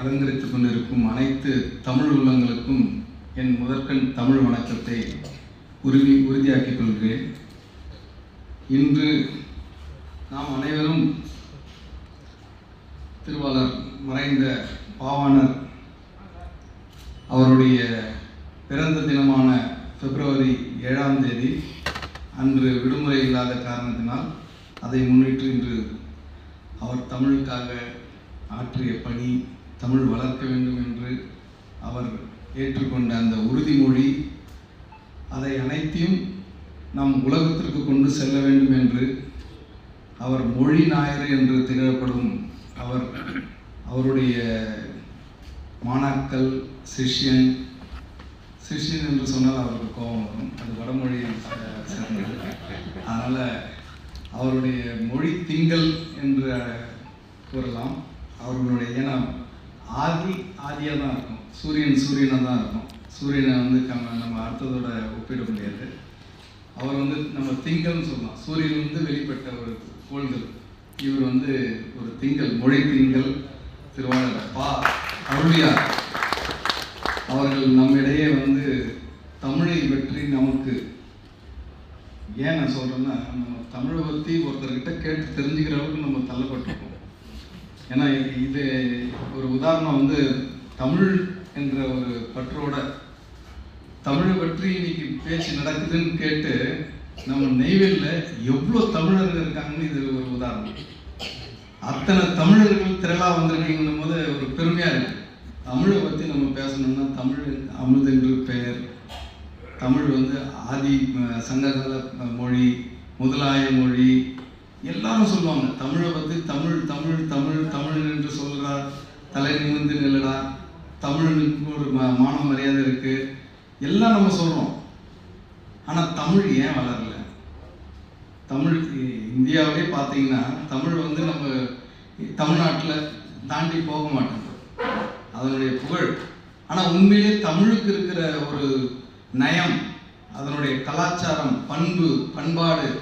அலங்கரித்துக் கொண்டிருக்கும் அனைத்து தமிழ் உள்ளங்களுக்கும் என் முதற்கண் தமிழ் வணக்கத்தை உறுதி உறுதியாக்கிக் கொள்கிறேன். இன்று நாம் அனைவரும் திருவாளர் மறைந்த பாவாணர் அவருடைய பிறந்த தினமான பிப்ரவரி ஏழாம் தேதி அன்று விடுமுறை இல்லாத காரணத்தினால் அதை முன்னிட்டு இன்று அவர் தமிழுக்காக ஆற்றிய பணி தமிழ் வளர்க்க வேண்டும் என்று அவர் ஏற்றுக்கொண்ட அந்த உறுதிமொழி அதை அனைத்தையும் நம் உலகத்திற்கு கொண்டு செல்ல வேண்டும் என்று அவர் மொழி நாயர் என்று திகழப்படும் அவர் அவருடைய மாணாக்கள் சிஷ்யன் சிஷ்யன் என்று சொன்னால் அவருக்கு கோபம் வரும். அது வடமொழியை சேர்ந்தது. அதனால் அவருடைய மொழி திங்கள் என்று கூறலாம். அவர்களுடைய ஏன்னா ஆதி ஆதியாக தான் இருக்கும். சூரியன் சூரியனாக தான் இருக்கும். சூரியனை வந்து நம்ம நம்ம அடுத்ததோட ஒப்பிட முடியாது. அவர் வந்து நம்ம திங்கள்னு சொல்லலாம். சூரியன் வந்து வெளிப்பட்ட ஒரு கோள்கள். இவர் வந்து ஒரு திங்கள் மொழி திங்கள் திருவாளர் பா அருளியார். அவர்கள் நம்மிடையே வந்து தமிழை பற்றி நமக்கு. ஏன் நான் சொல்கிறேன்னா நம்ம தமிழை பற்றி ஒருத்தர்கிட்ட கேட்டு தெரிஞ்சுக்கிற அளவுக்கு நம்ம தள்ளப்பட்டிருக்கோம். ஏன்னா இது- இது ஒரு உதாரணம் வந்து தமிழ் என்ற ஒரு பற்றோட தமிழை பற்றி இன்னைக்கு பேச்சு நடக்குதுன்னு கேட்டு நம்ம நெய்வேலியில் எவ்வளோ தமிழர்கள் இருக்காங்கன்னு இது ஒரு உதாரணம். அத்தனை தமிழர்கள் திரளாக வந்திருக்கீங்கன்னும் போது ஒரு பெருமையாக இருக்கு. தமிழை பற்றி நம்ம பேசணும்னா தமிழ் அமுது என்று பெயர். தமிழ் வந்து ஆதி சங்ககால மொழி முதலாய மொழி எல்லாரும் சொல்லுவாங்க தமிழை பற்றி தமிழ் தமிழ் தமிழ் தமிழ் என்று சொல்கிறார் தலை நிமிந்து நில்லடா தமிழனுக்கு ஒரு மா- மான மரியாதை இருக்கு. எல்லாம் நம்ம சொல்றோம். ஆனா தமிழ் ஏன் வளரல? தமிழ் இந்தியாவே பார்த்தீங்கன்னா தமிழ் வந்து நம்ம தமிழ்நாட்டில் தாண்டி போக மாட்டோம் அதனுடைய புகழ். ஆனால் உண்மையிலே தமிழுக்கு இருக்கிற ஒரு நயம் அதனுடைய கலாச்சாரம் பண்பு பண்பாடு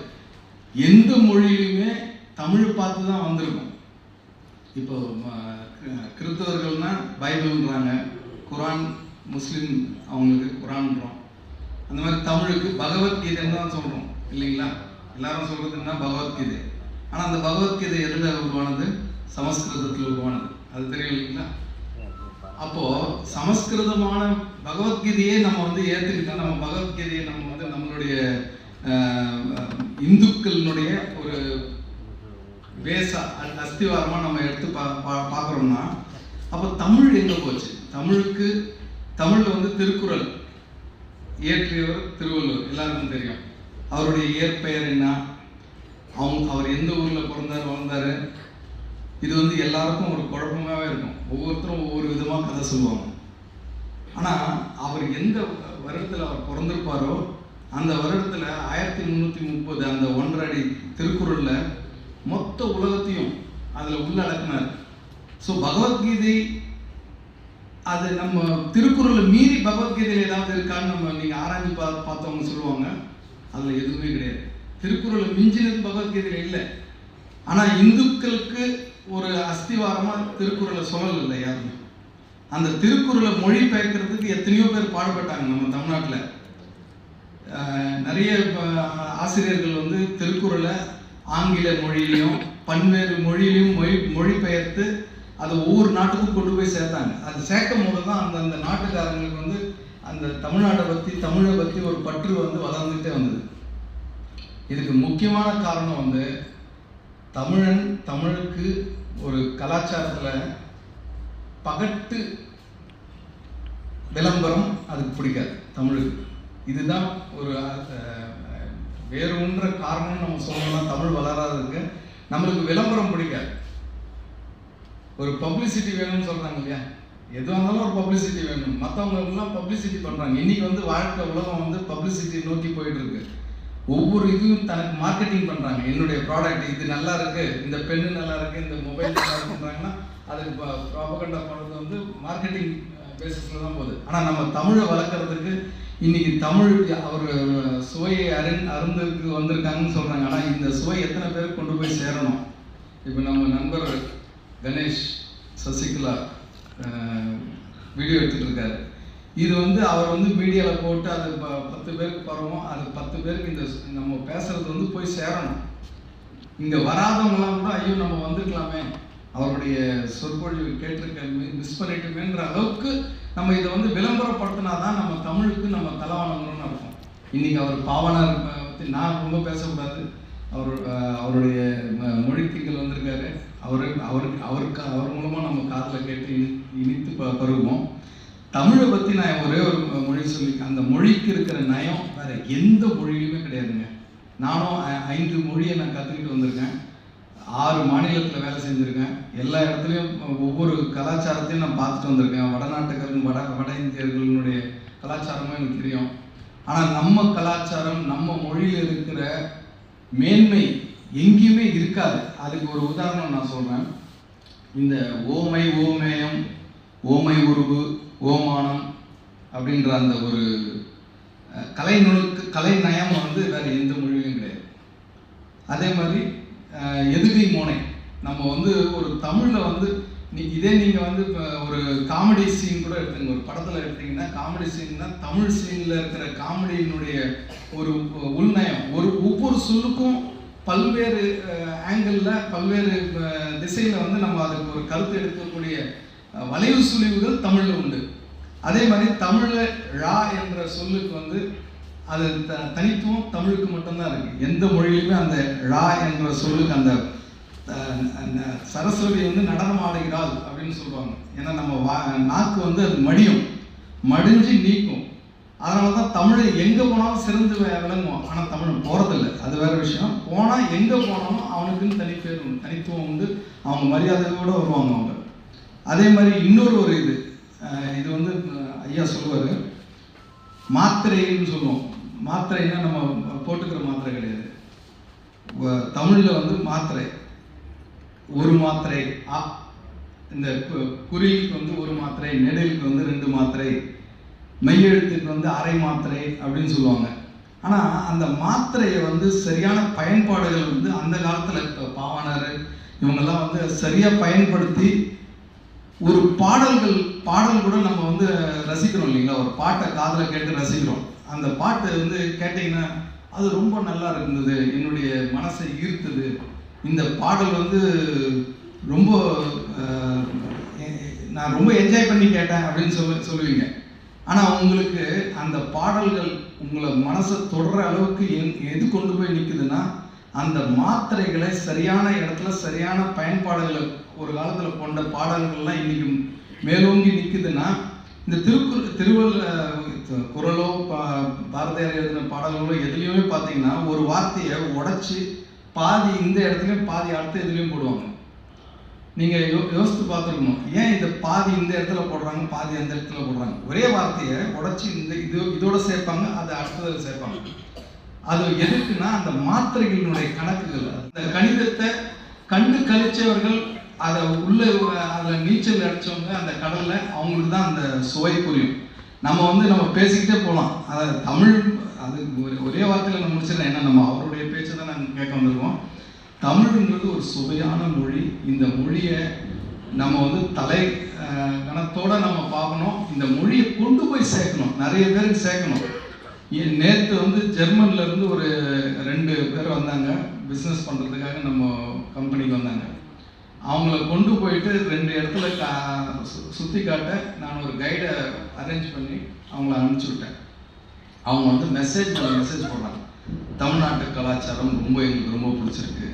எந்த மொழியிலுமே தமிழ் பார்த்து தான் வந்திருக்கும். இப்போ கிறிஸ்தவர்கள்னா பைபிள்ன்றாங்க. குரான் முஸ்லீம் அவங்களுக்கு குரான்றோம் அந்த மாதிரி தமிழுக்கு பகவத்கீதைன்னு தான் சொல்கிறோம் இல்லைங்களா? எல்லாரும் சொல்கிறது என்ன? பகவத்கீதை. ஆனால் அந்த பகவத்கீதை எதில் உருவானது? சமஸ்கிருதத்தில் உருவானது. அது தெரியும் இல்லைங்களா? அப்போது சமஸ்கிருதமான பகவத்கீதையே நம்ம வந்து ஏத்துக்கிட்டா நம்ம பகவத்கீதையை நம்ம வந்து நம்மளுடைய இந்துக்களினுடைய ஒரு பேஸா அஸ்திவாரமாக அஸ்திவாரமா நம்ம எடுத்து பா பா- பார்க்குறோம்னா அப்போ தமிழ் எங்க போச்சு? தமிழுக்கு தமிழ்ல வந்து திருக்குறள் இயற்றியவர் திருவள்ளுவர் எல்லாருக்கும் தெரியும். அவருடைய இயற்பெயர் என்ன? அவங்க அவர் எந்த ஊர்ல பிறந்தார் வளர்ந்தாரு? இது வந்து எல்லாருக்கும் ஒரு குழப்பமாவே இருக்கும். ஒவ்வொருத்தரும் ஒவ்வொரு விதமா கதை சொல்லுவாங்க. ஆனா அவர் எந்த வருடத்துல அவர் பிறந்திருப்பாரோ அந்த வருடத்தில் ஆயிரத்தி முந்நூற்றி முப்பது அந்த ஒன்றரை அடி மொத்த உலகத்தையும் அதில் உள்ளடக்கினார். ஸோ பகவத்கீதை அது நம்ம திருக்குறளை மீறி பகவத்கீதையில் ஏதாவது இருக்கான்னு நம்ம நீங்கள் ஆராய்ஞ்சு பா பார்த்தவங்க சொல்லுவாங்க. அதில் எதுவுமே கிடையாது. திருக்குறளை மிஞ்சினது பகவத்கீதையில் இல்லை. ஆனால் இந்துக்களுக்கு ஒரு அஸ்திவாரமாக திருக்குறளை சொல்லலை யாருமே. அந்த திருக்குறளை மொழிபெயர்க்கிறதுக்கு எத்தனையோ பேர் பாடுபட்டாங்க நம்ம தமிழ்நாட்டில். நிறைய ஆசிரியர்கள் வந்து திருக்குறளை ஆங்கில மொழியிலையும் பல்வேறு மொழியிலையும் மொழி மொழிபெயர்த்து அதை ஒவ்வொரு நாட்டுக்கும் கொண்டு போய் சேர்த்தாங்க. அது சேர்க்கும் போது தான் அந்தந்த நாட்டுக்காரங்களுக்கு வந்து அந்த தமிழ்நாட்டை பற்றி தமிழை பற்றி ஒரு பற்று வந்து வளர்ந்துட்டே வந்தது. இதுக்கு முக்கியமான காரணம் வந்து தமிழன் தமிழுக்கு ஒரு கலாச்சாரத்தில் பகட்டு விளம்பரம் அதுக்கு பிடிக்காது தமிழுக்கு. இதுதான் ஒரு வேறு ஒன்ற காரணம் நம்ம சொல்லணும்னா தமிழ் வளராததுக்கு நம்மளுக்கு விளம்பரம் பிடிக்காது. ஒரு பப்ளிசிட்டி வேணும்னு சொல்றாங்க இல்லையா? எதுவாக இருந்தாலும் ஒரு பப்ளிசிட்டி வேணும். மற்றவங்களுக்குலாம் பப்ளிசிட்டி பண்றாங்க. இன்னைக்கு வந்து வாழ்க்கை உலகம் வந்து பப்ளிசிட்டி நோக்கி போயிட்டு இருக்கு. ஒவ்வொரு இதுவும் தனக்கு மார்க்கெட்டிங் பண்றாங்க. என்னுடைய ப்ராடக்ட் இது நல்லா இருக்கு இந்த பெண்ணு நல்லா இருக்கு இந்த மொபைல் நல்லா இருக்குன்றாங்கன்னா அதுக்கு ப்ராபகண்டா பண்ணுறது வந்து மார்க்கெட்டிங் பேசிஸில் தான் போகுது. ஆனால் நம்ம தமிழை வளர்க்கறதுக்கு இன்னைக்கு தமிழ் அவர் சுவையை அரு அருந்ததுக்கு வந்திருக்காங்கன்னு சொல்றாங்க. ஆனால் இந்த சுவை எத்தனை பேருக்கு கொண்டு போய் சேரணும்? இப்போ நம்ம நண்பர் கணேஷ் சசிகலா வீடியோ எடுத்துட்டு இருக்காரு இது வந்து அவர் வந்து மீடியாவில் போட்டு அது ப- பத்து பேருக்கு பரவும். அது பத்து பேருக்கு இந்த நம்ம பேசுறது வந்து போய் சேரணும். இங்கே வராதவங்களாம் கூட ஐயோ நம்ம வந்திருக்கலாமே. அவருடைய சொற்பொழிவு கேட்டிருக்க மிஸ் பண்ணிட்டுமேன்ற அளவுக்கு நம்ம இதை வந்து விளம்பரப்படுத்தினா தான் நம்ம தமிழுக்கு நம்ம தலைவணங்கணும்னு அர்த்தம். இன்னைக்கு அவர் பாவனார் பற்றி நான் ரொம்ப பேசக்கூடாது. அவர் அவருடைய ம- மொழித்திங்கள் வந்திருக்காரு. அவரு அவருக்கு அவருக்கு அவர் மூலமாக நம்ம காதில் கேட்டு இனி இனித்து ப பருவோம் தமிழை பற்றி நான் ஒரே ஒரு மொழி சொல்லி அந்த மொழிக்கு இருக்கிற நயம் வேறு எந்த மொழியிலுமே கிடையாதுங்க. நானும் ஐந்து மொழியை நான் கற்றுக்கிட்டு வந்திருக்கேன். ஆறு மாநிலத்தில் வேலை செஞ்சுருக்கேன். எல்லா இடத்துலையும் ஒவ்வொரு கலாச்சாரத்தையும் நான் பார்த்துட்டு வந்திருக்கேன். வடநாட்டுக்காரங்க வட வட இந்தியர்களுடைய கலாச்சாரமும் எனக்கு தெரியும். ஆனால் நம்ம கலாச்சாரம் நம்ம மொழியில் இருக்கிற மேன்மை எங்கேயுமே இருக்காது. அதுக்கு ஒரு உதாரணம் நான் சொல்கிறேன் இந்த ஓமை ஓமேயம் ஓமை உருவு ஓமானம் அப்படின்ற அந்த ஒரு கலை நுணுக்கு கலை நயம் வந்து வேறு எந்த மொழியிலும் கிடையாது. அதே மாதிரி எதிரி மோனை. நம்ம வந்து ஒரு தமிழில் வந்து நீ இதே நீங்கள் வந்து இப்போ ஒரு காமெடி சீன் கூட எடுத்துங்க ஒரு படத்தில் எடுத்தீங்கன்னா காமெடி சீன்னா தமிழ் சீனில் இருக்கிற காமெடியினுடைய ஒரு உள்நயம் ஒரு ஒவ்வொரு சொல்லுக்கும் பல்வேறு ஆங்கிளில் பல்வேறு திசையில் வந்து நம்ம அதுக்கு ஒரு கருத்து எடுக்கக்கூடிய வளைவு சுழிவுகள் தமிழில் உண்டு. அதே மாதிரி தமிழில் ழா என்ற சொல்லுக்கு வந்து அது த தனித்துவம் தமிழுக்கு மட்டும்தான் இருக்குது எந்த மொழியிலுமே அந்த ழா என்ற சொல்லுக்கு அந்த அந்த சரஸ்வதி வந்து நடனம் ஆடுகிறாள் அப்படின்னு சொல்லுவாங்க. ஏன்னா நம்ம வா நாக்கு வந்து அது மடியும். மடிஞ்சு நீக்கும். அதனால தான் தமிழை எங்கே போனாலும் சிறந்து விளங்குவோம் ஆனால் தமிழ் போகிறதில்ல அது வேற விஷயம். போனால் எங்கே போனாலும் அவனுக்குன்னு தனி பேர் உண்டு. தனித்துவம் வந்து அவங்க மரியாதையோடு வருவாங்க அவங்க. அதே மாதிரி இன்னொரு ஒரு இது. இது வந்து ஐயா சொல்லுவார். மாத்திரைன்னு சொல்லுவோம். மாத்திரைன்னா நம்ம போட்டுக்கிற மாத்திரை கிடையாது. தமிழில் வந்து மாத்திரை. ஒரு மாத்திரை ஆ இந்த கு- குறிலுக்கு வந்து ஒரு மாத்திரை நெடலுக்கு வந்து ரெண்டு மாத்திரை மெய்யெழுத்துக்கு வந்து அரை மாத்திரை அப்படின்னு சொல்லுவாங்க. ஆனால் அந்த மாத்திரையை வந்து சரியான பயன்பாடுகள் வந்து அந்த காலத்தில் பாவனர் இவங்கெல்லாம் வந்து சரியாக பயன்படுத்தி ஒரு பாடல்கள் பாடல் கூட நம்ம வந்து ரசிக்கிறோம் இல்லைங்களா? ஒரு பாட்டை காதில் கேட்டு ரசிக்கிறோம். அந்த பாட்டு வந்து கேட்டிங்கன்னா அது ரொம்ப நல்லா இருந்தது என்னுடைய மனசை ஈர்த்தது. இந்த பாடல் வந்து ரொம்ப நான் ரொம்ப என்ஜாய் பண்ணி கேட்டேன் அப்படின்னு சொல்ல சொல்லுவீங்க. ஆனால் உங்களுக்கு அந்த பாடல்கள் உங்களை மனசை தொடர அளவுக்கு என்- எது கொண்டு போய் நிற்குதுன்னா அந்த மாத்திரைகளை சரியான இடத்துல சரியான பயன்பாடுகளை ஒரு காலத்தில் கொண்ட பாடல்கள்லாம் இன்றைக்கும் மேலோங்கி நிற்குதுன்னா இந்த திருக்குறள் திருவள்ள குரலோ பா- பாரதியார் எழுதின பாடல்களோ எதுலேயுமே பார்த்தீங்கன்னா ஒரு வார்த்தையை உடைச்சி பாதி இந்த இடத்துலையும் பாதி அடுத்த இதுலேயும் போடுவாங்க. நீங்கள் யோ யோசித்து பார்த்துருக்கணும். ஏன் இதை பாதி இந்த இடத்துல போடுறாங்க பாதி அந்த இடத்துல போடுறாங்க? ஒரே வார்த்தையை உடைச்சி இந்த இது இதோட சேர்ப்பாங்க அதை அடுத்ததில் சேர்ப்பாங்க. அது எதுக்குன்னா அந்த மாத்திரைகளினுடைய கணக்குகள். அந்த கணிதத்தை கண்டு கழிச்சவர்கள் அதை உள்ள அதில் நீச்சல் அடித்தவங்க அந்த கடலில் அவங்களுக்கு தான் அந்த சுவை புரியும். நம்ம வந்து நம்ம பேசிக்கிட்டே போகலாம் அதாவது தமிழ் அது ஒரே- ஒரே வார்த்தையில் நம்ம முடிச்சிடலாம் ஏன்னா நம்ம அவருடைய பேச்சை தான் நாங்கள் கேட்க வந்திருக்கோம். தமிழ்ன்றது ஒரு சுவையான மொழி. இந்த மொழியை நம்ம வந்து தலை கணத்தோடு நம்ம பார்க்கணும். இந்த மொழியை கொண்டு போய் சேர்க்கணும். நிறைய பேருக்கு சேர்க்கணும். நேற்று வந்து ஜெர்மன்லேருந்து ஒரு ரெண்டு பேர் வந்தாங்க. பிஸ்னஸ் பண்ணுறதுக்காக நம்ம கம்பெனிக்கு வந்தாங்க. அவங்கள கொண்டு போயிட்டு ரெண்டு இடத்துல கா சு- சுத்தி காட்ட நான் ஒரு கைடை அரேஞ்ச் பண்ணி அவங்கள அனுப்பிச்சி விட்டேன் அவங்க வந்து மெசேஜ் மெசேஜ் போடுறாங்க தமிழ்நாட்டு கலாச்சாரம் ரொம்ப எங்களுக்கு ரொம்ப பிடிச்சிருக்கு.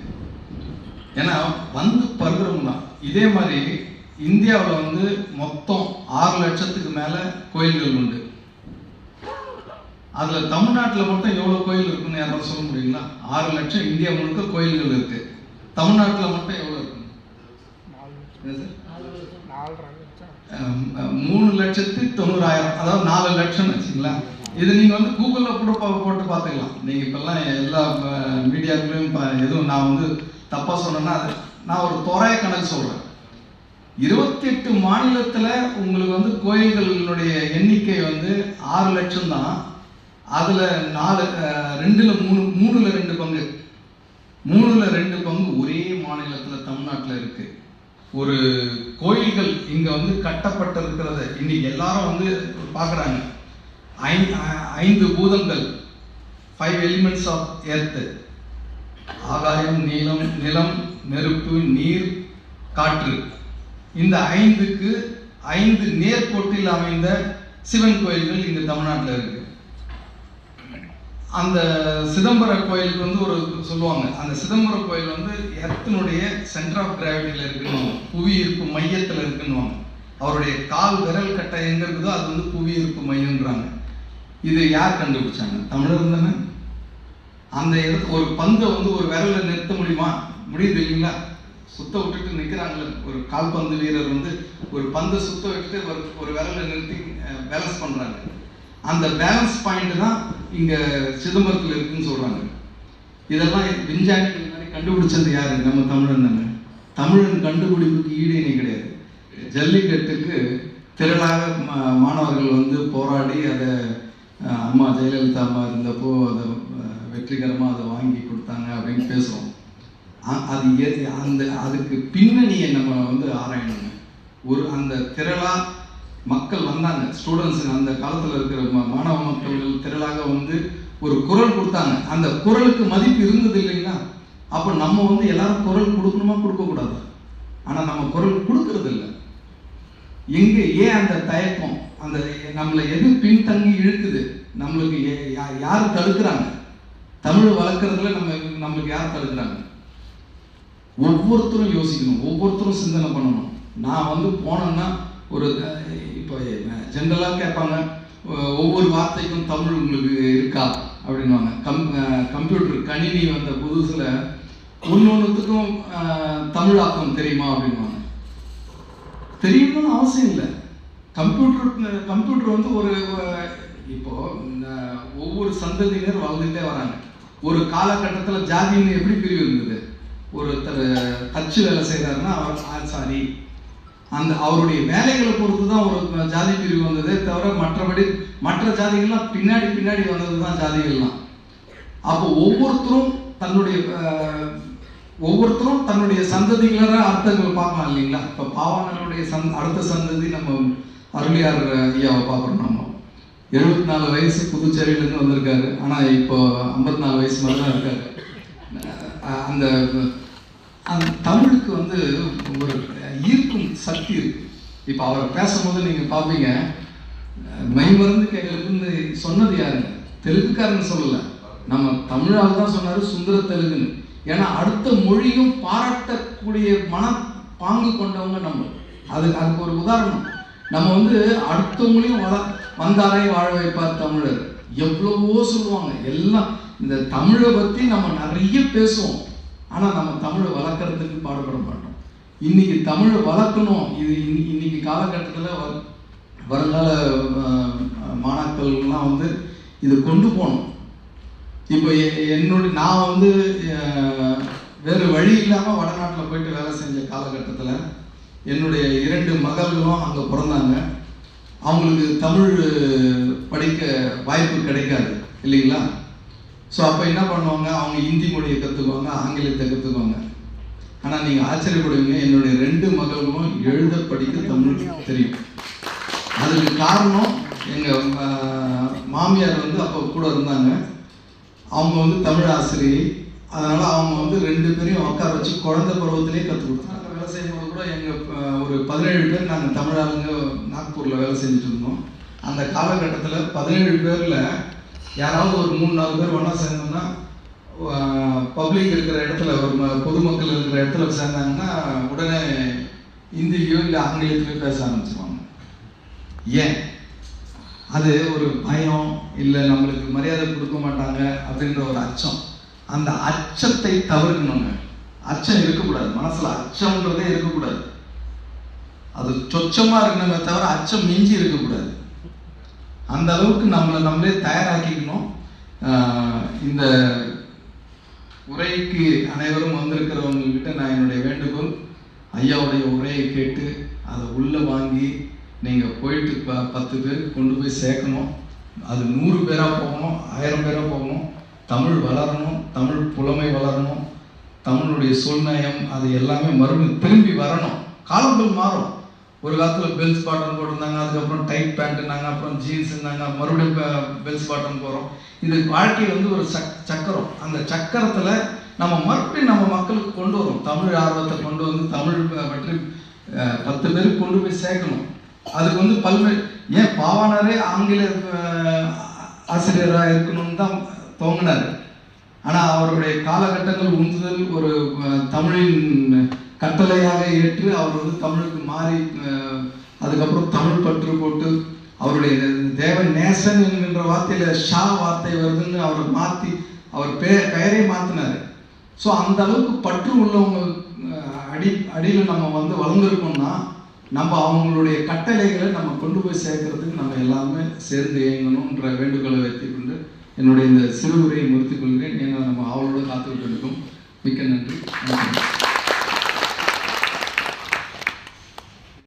ஏன்னா வந்து பருகிறவங்க தான். இதே மாதிரி இந்தியாவில் வந்து மொத்தம் ஆறு லட்சத்துக்கு மேலே கோயில்கள் உண்டு. அதில் தமிழ்நாட்டில் மட்டும் எவ்வளோ கோயில் இருக்குன்னு யாராவது சொல்ல முடியுங்களா? ஆறு லட்சம் இந்தியா முழுக்க கோயில்கள் இருக்குது தமிழ்நாட்டில் மட்டும் எவ்வளோ இருக்கு? மூணு லட்சத்தி தொண்ணூறாயிரம். அதாவது நாலு லட்சம் வச்சுங்களேன் இது நீங்கள் வந்து கூகுளில் கூட போட்டு பார்த்துக்கலாம். நீங்கள் இப்போல்லாம் எல்லா மீடியாக்குள்ளேயும் எதுவும் நான் வந்து தப்பாக சொன்னேன்னா அது நான் ஒரு தோராய கணக்கு சொல்கிறேன் இருபத்தி எட்டு மாநிலத்தில் உங்களுக்கு வந்து கோயில்களினுடைய எண்ணிக்கை வந்து ஆறு லட்சம் தான். அதில் நாலு ரெண்டுல மூணு மூணுல ரெண்டு பங்கு. மூணுல ரெண்டு பங்கு ஒரே மாநிலத்தில் தமிழ்நாட்டில் இருக்கு. ஒரு கோயில்கள் இங்க வந்து கட்டப்பட்டிருக்கிறத இன்னைக்கு எல்லாரும் வந்து பார்க்குறாங்க. ஐந்து பூதங்கள் ஃபைவ் எலிமெண்ட்ஸ் ஆஃப் எர்த்து ஆகாயம் நீளம் நிலம் நெருப்பு நீர் காற்று. இந்த ஐந்துக்கு ஐந்து நேர்கோட்டில் அமைந்த சிவன் கோயில்கள் இங்க தமிழ்நாட்டில் இருக்கு. அந்த சிதம்பர கோயிலுக்கு வந்து ஒரு சொல்லுவாங்க. அந்த சிதம்பர கோயில் வந்து எர்த்தினுடைய சென்டர் ஆஃப் கிராவிட்டியில் இருக்குன்னு புவி ஈர்ப்பு மையத்தில் இருக்குன்னு அவருடைய கால் விரல் கட்டை எங்க இருக்குதோ அது வந்து புவி ஈர்ப்பு மையம்ன்றாங்க. இது யார் கண்டுபிடிச்சாங்க? தமிழர் தானே? அந்த இடத்து ஒரு பந்தை வந்து ஒரு விரல நிறுத்த முடியுமா? முடியுது இல்லைங்களா? சுத்த விட்டுட்டு நிற்கிறாங்களே ஒரு கால்பந்து வீரர் வந்து ஒரு பந்தை சுத்த விட்டுட்டு ஒரு ஒரு விரல நிறுத்தி பேலன்ஸ் பண்ணுறாங்க அந்த பேலன்ஸ் பாயிண்ட் தான் இங்கே சிதம்பரத்தில் இருக்குன்னு சொல்கிறாங்க இதெல்லாம் விஞ்ஞானிகள் கண்டுபிடிச்சது யாரு? நம்ம தமிழன் தானே. தமிழன் கண்டுபிடிப்புக்கு ஈடு இணை கிடையாது. ஜல்லிக்கட்டுக்கு திரளாக மா- மாணவர்கள் வந்து போராடி அதை அம்மா ஜெயலலிதா அம்மா இருந்தப்போ அதை வெற்றிகரமாக அதை வாங்கி கொடுத்தாங்க அப்படின்னு பேசுவோம் அ- அது அந்த அதுக்கு பின்னணியை நம்ம வந்து ஆராயணுங்க. ஒரு அந்த திரளா மக்கள் வந்தாங்க. ஸ்டூடெண்ட்ஸ் அந்த காலத்தில் இருக்கிற மாணவ மக்கள் திரளாக வந்து ஒரு குரல் கொடுத்தாங்க. அந்த குரலுக்கு மதிப்பு இருந்தது இல்லைங்களா? அப்போ நம்ம வந்து எல்லாரும் குரல் கொடுக்கணுமா கொடுக்கக்கூடாது? ஆனால் நம்ம குரல் கொடுக்கறது இல்லை எங்கே ஏன் அந்த தயக்கம்? அந்த நம்மளை எது பின்தங்கி இழுக்குது? நம்மளுக்கு ஏ- யார் தடுக்கிறாங்க? தமிழ் வளர்க்குறதுல நம்ம நம்மளுக்கு யார் தடுக்கிறாங்க? ஒவ்வொருத்தரும் யோசிக்கணும் ஒவ்வொருத்தரும் சிந்தனை பண்ணணும். நான் வந்து போனேன்னா ஒரு இப்போ ஜென்ரலாக கேட்பாங்க ஒவ்வொரு வார்த்தைக்கும் தமிழ் உங்களுக்கு இருக்கா? அப்படின்வாங்க கம் கம்ப்யூட்டர் கணினி வந்த புதுசில் ஒன்னொன்றுத்துக்கும் தமிழாக்கம் தெரியுமா அப்படின்வாங்க தெரியணும்னு அவசியம் இல்லை. கம்ப்யூட்டர் கம்ப்யூட்டர் வந்து ஒரு இப்போ ஒவ்வொரு சந்ததியினர் வளர்ந்துட்டே வராங்க. ஒரு காலகட்டத்தில் ஜாதின்னு எப்படி பிரிவு இருந்தது? ஒருத்தர் தச்சு வேலை செய்கிறாருன்னா அவர் ஆச்சாரி அந்த அவருடைய வேலைகளை பொறுத்து தான் ஒரு ஜாதி பிரிவு வந்ததே தவிர மற்றபடி மற்ற ஜாதிகள்லாம் பின்னாடி பின்னாடி வந்தது தான் ஜாதிகள்லாம். அப்போ ஒவ்வொருத்தரும் தன்னுடைய ஒவ்வொருத்தரும் தன்னுடைய சந்ததிகள அர்த்தங்கள் பார்க்கலாம் இல்லைங்களா? இப்போ பாவாணருடைய சந் அடுத்த சந்ததி நம்ம அருளியார் ஐயாவை பார்க்குறோம் நம்ம. எழுபத்தி நாலு வயசு புதுச்சேரியிலேருந்து வந்திருக்காரு. ஆனால் இப்போ ஐம்பத்தி நாலு வயசு மாதிரி தான் இருக்காரு. அந்த அந்த தமிழுக்கு வந்து ஒரு ஈர்க்கும் சக்தி இருக்கு. இப்போ அவரை பேசும்போது நீங்கள் பார்ப்பீங்க மைமருந்து கேட்கறதுன்னு சொன்னது யாருங்க தெலுங்குக்காரன்னு சொல்லலை. நம்ம தமிழால் தான் சொன்னார் சுந்தர தெலுங்குன்னு. ஏன்னா அடுத்த மொழியும் பாராட்டக்கூடிய மன பாங்கு கொண்டவங்க நம்ம. அது அதுக்கு ஒரு உதாரணம். நம்ம வந்து அடுத்தவங்களையும் வள வந்தாரை வாழ வைப்பார் தமிழர். எவ்வளவோ சொல்லுவாங்க. எல்லாம் இந்த தமிழை பற்றி நம்ம நிறைய பேசுவோம். ஆனால் நம்ம தமிழை வளர்க்குறதுக்கு பாடுபட மாட்டோம். இன்னைக்கு தமிழை வளர்க்கணும். இது இன்னைக்கு காலகட்டத்தில் வருங்கால மாணாக்கள்லாம் வந்து இதை கொண்டு போகணும். இப்போ எ- என்னுடைய நான் வந்து வேறு வழி இல்லாமல் வடநாட்டில் போயிட்டு வேலை செஞ்ச காலகட்டத்தில் என்னுடைய இரண்டு மகள்களும் அங்கே பிறந்தாங்க. அவங்களுக்கு தமிழ் படிக்க வாய்ப்பு கிடைக்காது இல்லைங்களா? ஸோ அப்போ என்ன பண்ணுவாங்க? அவங்க ஹிந்தி மொழியை கற்றுக்குவாங்க ஆங்கிலத்தை கற்றுக்குவாங்க ஆனால் நீங்கள் ஆச்சரியப்படுவீங்க என்னுடைய ரெண்டு மகள்களும் எழுத படிக்க தமிழ் தெரியும். அதுக்கு காரணம் எங்கள் மாமியார் வந்து அப்போ கூட இருந்தாங்க. அவங்க வந்து தமிழ் ஆசிரியை. அதனால அவங்க வந்து ரெண்டு பேரையும் உட்கார வச்சு குழந்தை பருவத்திலே கற்றுக் கொடுத்தாங்க. வேலை செய்யும்போது கூட எங்கள் ஒரு பதினேழு பேர் நாங்கள் தமிழ் ஆளுங்க நாக்பூரில் வேலை செஞ்சுட்டு இருந்தோம். அந்த காலகட்டத்தில் பதினேழு பேரில் யாராவது ஒரு மூணு நாலு பேர் ஒன்றா சேர்ந்தோம்னா பப்ளிக் இருக்கிற இடத்துல ஒரு ம- பொதுமக்கள் இருக்கிற இடத்துல சேர்ந்தாங்கன்னா உடனே இந்தியிலையோ இல்லை ஆங்கிலத்திலையோ பேச ஆரம்பிச்சிருவாங்க. ஏன்? அது ஒரு பயம் இல்லை நம்மளுக்கு மரியாதை கொடுக்க மாட்டாங்க அப்படின்ற ஒரு அச்சம். அந்த அச்சத்தை தவிர்க்கணுங்க. அச்சம் இருக்கக்கூடாது. மனசில் அச்சம்ன்றதே இருக்கக்கூடாது. அது சொச்சமாக இருக்கணுமே தவிர அச்சம் மிஞ்சி இருக்கக்கூடாது. அந்த அளவுக்கு நம்மளை நம்மளே தயாராக்கிக்கணும். இந்த உரைக்கு அனைவரும் வந்திருக்கிறவங்க கிட்ட நான் என்னுடைய வேண்டுகோள் ஐயாவுடைய உரையை கேட்டு அதை உள்ளே வாங்கி நீங்கள் போயிட்டு ப பத்து பேருக்கு கொண்டு போய் சேர்க்கணும். அது நூறு பேராக போகணும் ஆயிரம் பேராக போகணும். தமிழ் வளரணும் தமிழ் புலமை வளரணும். தமிழுடைய சொல்நயம் அது எல்லாமே மறுபடியும் திரும்பி வரணும். காலங்கள் மாறும். ஒரு காலத்தில் பெல்ஸ் பாட்டன் போட்டிருந்தாங்க அதுக்கப்புறம் டைட் பேண்ட்டுனாங்க அப்புறம் ஜீன்ஸ்னாங்க மறுபடியும் பெல்ஸ் பாட்டன் போகிறோம் இது வாழ்க்கை வந்து ஒரு சக் சக்கரம். அந்த சக்கரத்தில் நம்ம மறுபடியும் நம்ம மக்களுக்கு கொண்டு வரும். தமிழ் ஆர்வத்தை கொண்டு வந்து தமிழ் பற்றி பத்து பேருக்கு கொண்டு போய் சேர்க்கணும். அதுக்கு வந்து பல்வேறு ஏன் பாவாணரே ஆங்கில ஆசிரியராக இருக்கணும்னு தான் துவங்கினார் ஆனால் அவருடைய காலகட்டங்கள் உந்துதல் ஒரு தமிழின் கட்டளையாக ஏற்று அவர் வந்து தமிழுக்கு மாறி அதுக்கப்புறம் தமிழ் பற்று போட்டு அவருடைய தேவன் நேசன் என்கின்ற வார்த்தையில் ஷா வார்த்தை வருதுன்னு அவரை மாற்றி அவர் பெயர் பெயரே மாற்றினார் ஸோ அந்த அளவுக்கு பற்று உள்ளவங்க அடி அடியில் நம்ம வந்து வளர்ந்துருக்கோம்னா நம்ம அவங்களுடைய கட்டளைகளை நம்ம கொண்டு போய் சேர்க்கறதுக்கு நம்ம எல்லாமே சேர்ந்து இயங்கணுன்ற வேண்டுகோளை வைத்துக்கொண்டு என்னுடைய இந்த சிறு உரையை முடித்துக் ஏன்னா நம்ம அவளோட காத்துக்கிட்டு இருக்கோம். மிக்க நன்றி.